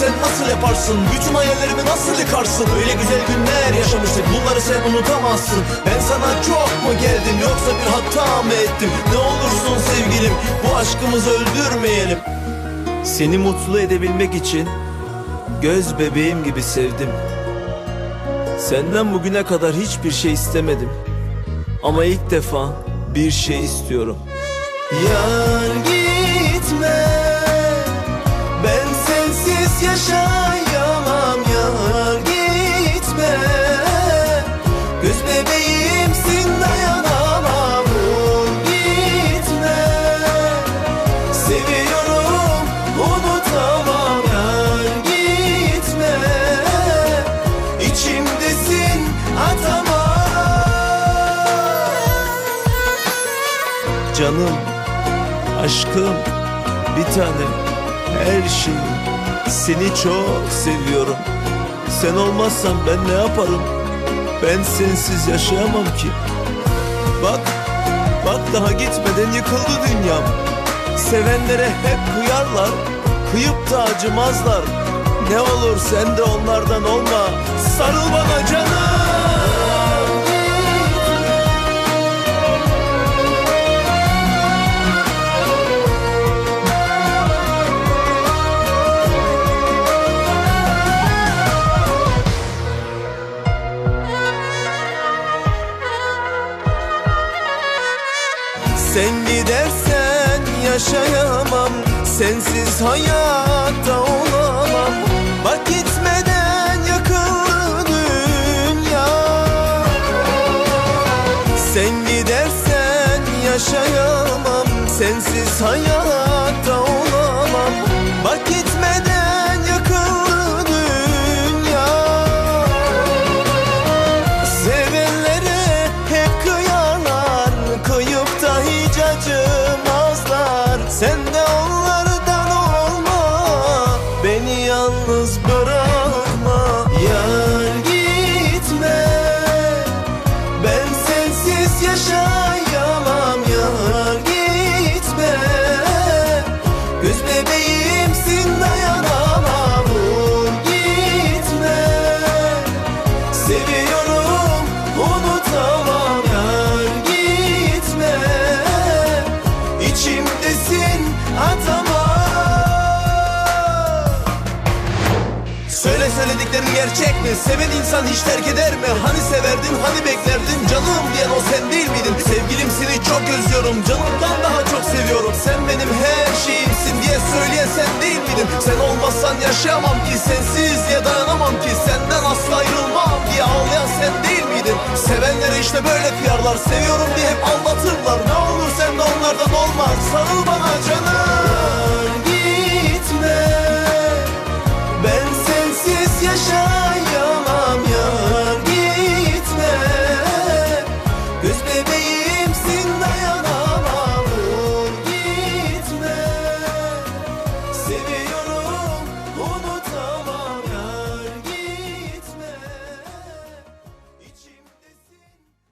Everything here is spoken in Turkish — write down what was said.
sen nasıl yaparsın? Bütün hayallerimi nasıl yıkarsın? Öyle güzel günler yaşamıştık bunları sen unutamazsın Ben sana çok mu geldim yoksa bir hata mı ettim? Ne olursun sevgilim bu aşkımızı öldürmeyelim Seni mutlu edebilmek için göz bebeğim gibi sevdim. Senden bugüne kadar hiçbir şey istemedim. Ama ilk defa bir şey istiyorum. Yar bebeğimsin dayanamam gitme. Seviyorum unutamam yar gitme İçimdesin atamam Canım, aşkım, bir tanem, her şeyim Seni çok seviyorum Sen olmazsan ben ne yaparım? Ben sensiz yaşayamam ki. Bak, bak daha gitmeden yıkıldı dünyam. Sevenlere hep kıyarlar Kıyıp da acımazlar. Ne olur sen de onlardan olma. Sarıl bana canım Sen gidersen yaşayamam Sensiz hayatta olamam. Bak gitmeden yakıldı dünya. Sen gidersen yaşayamam Sensiz hayatta Beni yalnız bırakma. Yar söylediklerin gerçek mi? Seven insan hiç terk eder mi? Hani severdin hani beklerdin Canım diyen o sen değil miydin? Sevgilim seni çok özlüyorum Canımdan daha çok seviyorum Sen benim her şeyimsin diye söyleyen sen değil miydin? Sen olmazsan yaşayamam ki Sensiz ya dayanamam ki Senden asla ayrılmam diye ağlayan sen değil miydin? Sevenlere işte böyle kıyarlar Seviyorum diye hep aldatırlar Ne olur